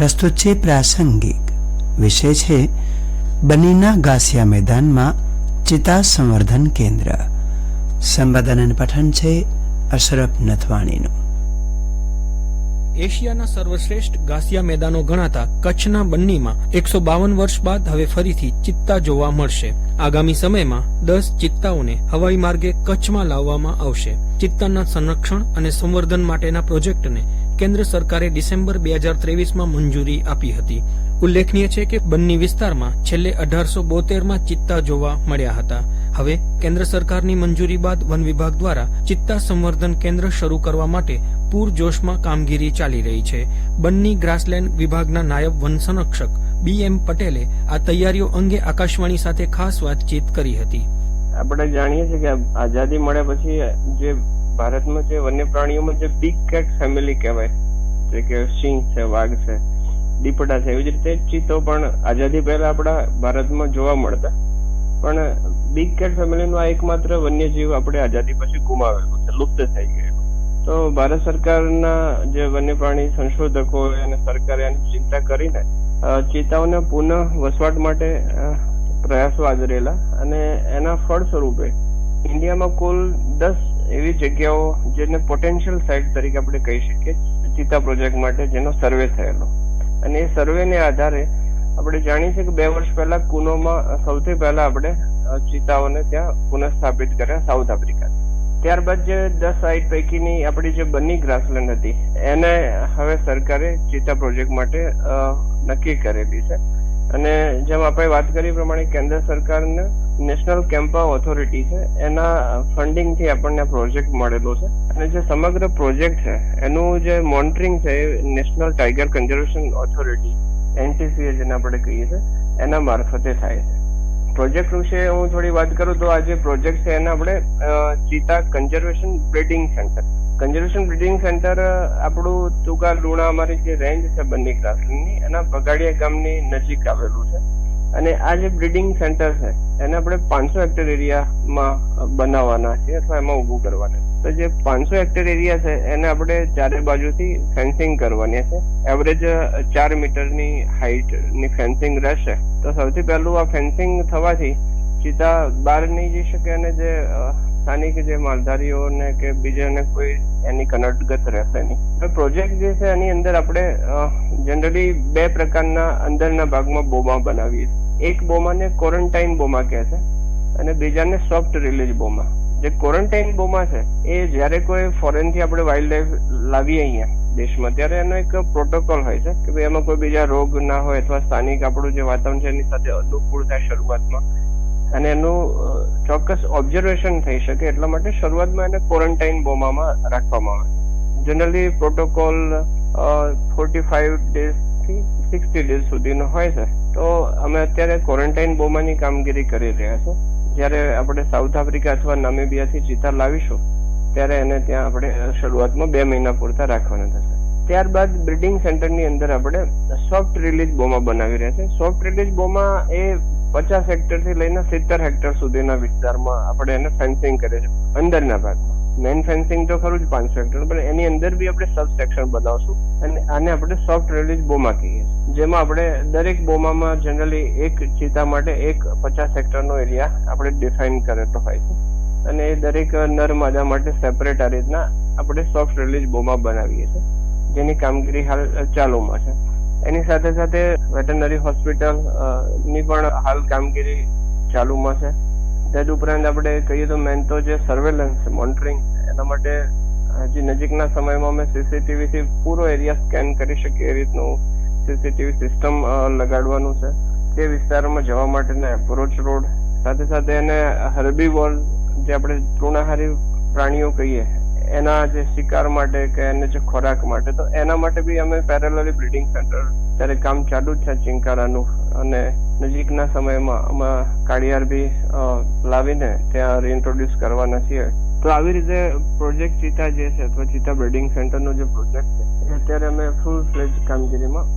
પ્રસ્તુત છે પ્રાસંગિક. વિષય છે, બનીના ગાસિયા મેદાનમાં ચિતા સંવર્ધન કેન્દ્ર. સંવાદન પઠન છે અશરફ નથવાણીનું. એશિયાના સર્વશ્રેષ્ઠ ઘાસિયા મેદાનો ગણાતા કચ્છના બન્નીમાં એકસો બાવન વર્ષ બાદ હવે ફરીથી ચિત્તા જોવા મળશે. આગામી સમયમાં દસ ચિત્તાઓને હવાઈ માર્ગે કચ્છમાં લાવવામાં આવશે. ચિત્તાના સંરક્ષણ અને સંવર્ધન માટેના પ્રોજેક્ટને કેન્દ્ર સરકારે ડિસેમ્બર બે હજાર ત્રેવીસમાં મંજૂરી આપી હતી. ઉલ્લેખનીય છે કે બન્ની વિસ્તારમાં છેલ્લે અઢારસો બોતેરમાં ચિત્તા જોવા મળ્યા હતા. હવે કેન્દ્ર સરકારની મંજૂરી બાદ વન વિભાગ દ્વારા ચિત્તા સંવર્ધન કેન્દ્ર શરૂ કરવા માટે પૂરજોશમાં કામગીરી ચાલી રહી છે. બન્ની ગ્રાસલેન્ડ વિભાગના નાયબ વન સંરક્ષક બી એમ પટેલે આ તૈયારીઓ અંગે આકાશવાણી સાથે ખાસ વાતચીત કરી હતી. આપણે જાણીએ છીએ કે આઝાદી મળ્યા પછી જે ભારતમાં જે વન્ય પ્રાણીઓમાં જે બિગ કેટ ફેમિલી કહેવાય, જે કે સિંહ છે, વાઘ છે, દીપડા છે, એવી જ રીતે ચિત્તો પણ આઝાદી પહેલા આપણા ભારતમાં જોવા મળતા. પણ બિગ કેટ ફેમિલીનું આ એકમાત્ર વન્યજીવ આપણે આઝાદી પછી ગુમાવેલો છે, લુપ્ત થઈ ગયેલું. તો ભારત સરકારના જે વન્ય પ્રાણી સંશોધકો અને સરકારે આની ચિંતા કરીને અ, પુનઃ વસવાટ માટે પ્રયાસો આદરેલા અને એના ફળ સ્વરૂપે ઇન્ડિયામાં કુલ દસ એવી જગ્યાઓ જેને પોટેન્શિયલ સાઇટ તરીકે આપણે કહી શકીએ ચિતા પ્રોજેક્ટ માટે જેનો સર્વે થયેલો. અને એ સર્વેને આધારે આપણે જાણીએ છીએ કે બે વર્ષ પહેલા કુનોમાં સૌથી પહેલા આપણે ચિતાઓને ત્યાં ત્યાં પુનઃસ્થાપિત કર્યા સાઉથ આફ્રિકા ત્યારબાદ જે દસ સાઇટ પૈકીની આપણી જે બની ગ્રાસલેન્ડ હતી, એને હવે સરકારે ચિત્તા પ્રોજેક્ટ માટે નક્કી કરેલી છે. અને જેમ આપણે વાત કરી પ્રમાણે કેન્દ્ર સરકારને નેશનલ કેમ્પા ઓથોરિટી છે. એના ફંડિંગથી આપણને પ્રોજેક્ટ મળેલો છે. અને જે સમગ્ર પ્રોજેક્ટ છે, એનું જે મોનિટરિંગ છે એ national tiger conservation authority NTCA જેને આપણે કહીએ છીએ, એના મારફતે થાય છે. પ્રોજેક્ટ વિશે હું થોડી વાત કરું તો આ જે પ્રોજેક્ટ છે એને આપણે cheetah conservation breeding centre. Conservation breeding centre આપણું તુગા લુણા અમારી જે રેન્જ છે બંને ક્રાસની એના બગાડિયા ગામની નજીક આવેલું છે. અને આ જે બ્રીડિંગ સેન્ટર છે, એને આપણે પાંચસો હેક્ટર એરિયામાં બનાવવાના છે અથવા એમાં ઊભું કરવાના છે. તો જે પાંચસો હેક્ટર એરિયા છે, એને આપણે ચારે બાજુથી ફેન્સિંગ કરવાની છે એવરેજ ચાર મીટરની હાઈટની ફેન્સિંગ રહેશે. તો સૌથી પહેલું આ ફેન્સિંગ થવાથી સીધા બહાર નહીં જઈ શકે અને જે સ્થાનિક જે માલધારીઓને કે બીજાને કોઈ એની કનટગત રહેશે નહીં. હવે પ્રોજેક્ટ જે છે, એની અંદર આપણે જનરલી બે પ્રકારના અંદરના ભાગમાં બોમા બનાવીએ એક બોમાને ક્વોરન્ટાઇન બોમા કહે છે અને બીજાને સોફ્ટ રિલીઝ બોમા. જે ક્વોરન્ટાઇન બોમા છે, એ જ્યારે કોઈ ફોરેનથી આપણે વાઇલ્ડ લાઈફ લાવીએ અહીંયા દેશમાં, ત્યારે એનો એક પ્રોટોકોલ હોય છે કે ભાઈ એમાં કોઈ બીજા રોગ ના હોય અથવા સ્થાનિક આપણું જે વાતાવરણ છે એની સાથે અનુકૂળ થાય શરૂઆતમાં. અને એનું ચોક્કસ ઓબ્ઝર્વેશન થઈ શકે એટલા માટે શરૂઆતમાં એને ક્વોરન્ટાઇન બોમામાં રાખવામાં આવે જનરલી પ્રોટોકોલ ફોર્ટી ફાઈવ ડેઝથી સિક્સટી ડેઝ સુધીનો હોય છે. તો અમે અત્યારે ક્વોરન્ટાઇન બોમાની કામગીરી કરી રહ્યા છે જ્યારે આપણે સાઉથ આફ્રિકા અથવા નામીબિયાથી ચિતા લાવીશું, ત્યારે એને ત્યાં આપણે શરૂઆતમાં બે મહિના પૂરતા રાખવાના થશે. ત્યારબાદ બ્રિડિંગ સેન્ટરની અંદર આપણે સોફ્ટ રિલીઝ બોમા બનાવી રહ્યા છે સોફ્ટ રિલીઝ બોમા એ પચાસ હેક્ટરથી લઈને સિત્તેર હેક્ટર સુધીના વિસ્તારમાં આપણે એને ફેન્સિંગ કરીએ છીએ. અંદરના ભાગમાં. મેઇન ફેન્સિંગ તો ખરું જ પાંચસો હેક્ટર પણ એની અંદર બી આપણે સબ સેક્શન બનાવશું. અને આને આપણે સોફ્ટ રિલીઝ બોમા કહીએ જેમાં આપણે દરેક બોમામાં જનરલી એક ચિતા માટે એક પચાસ હેક્ટરનો એરિયા આપણે ડિફાઇન કરેલો હોય છે. અને એ દરેક નર માદા માટે સેપરેટ આ રીતના આપણે સોફ્ટ રિલીઝ બોમા બનાવીએ છીએ. જેની કામગીરી હાલ ચાલુમાં છે. એની સાથે સાથે વેટરનરી હોસ્પિટલની પણ હાલ કામગીરી ચાલુમાં છે. તદ ઉપરાંત આપણે કહીએ તો મેન તો જે સર્વેલન્સ મોનિટરિંગ એના માટે હજી નજીકના સમયમાં અમે સીસીટીવી થી પૂરો એરિયા સ્કેન કરી શકીએ એ રીતનું સીસીટીવી સિસ્ટમ લગાડવાનું છે. તે વિસ્તારમાં જવા માટેના એપ્રોચ રોડ સાથે સાથે એને હર્બી વોલ જે આપણે તૃણાહારી પ્રાણીઓ કહીએ, એના જે શિકાર માટે કે એને જે ખોરાક માટે, તો એના માટે બી અમે પેરેલલી બ્રિડિંગ સેન્ટર ત્યારે કામ ચાલુ જ છે ચિંકારાનું, અને નજીકના સમયમાં અમે કાળિયાર બી લાવીને ત્યાં રીઇન્ટ્રોડ્યુસ કરવાના છીએ. તો આવી રીતે પ્રોજેક્ટ ચિતા જે છે અથવા ચિતા બ્રિડિંગ સેન્ટરનો જે પ્રોજેક્ટ છે અત્યારે અમે ફૂલ ફ્લેજ કામગીરીમાં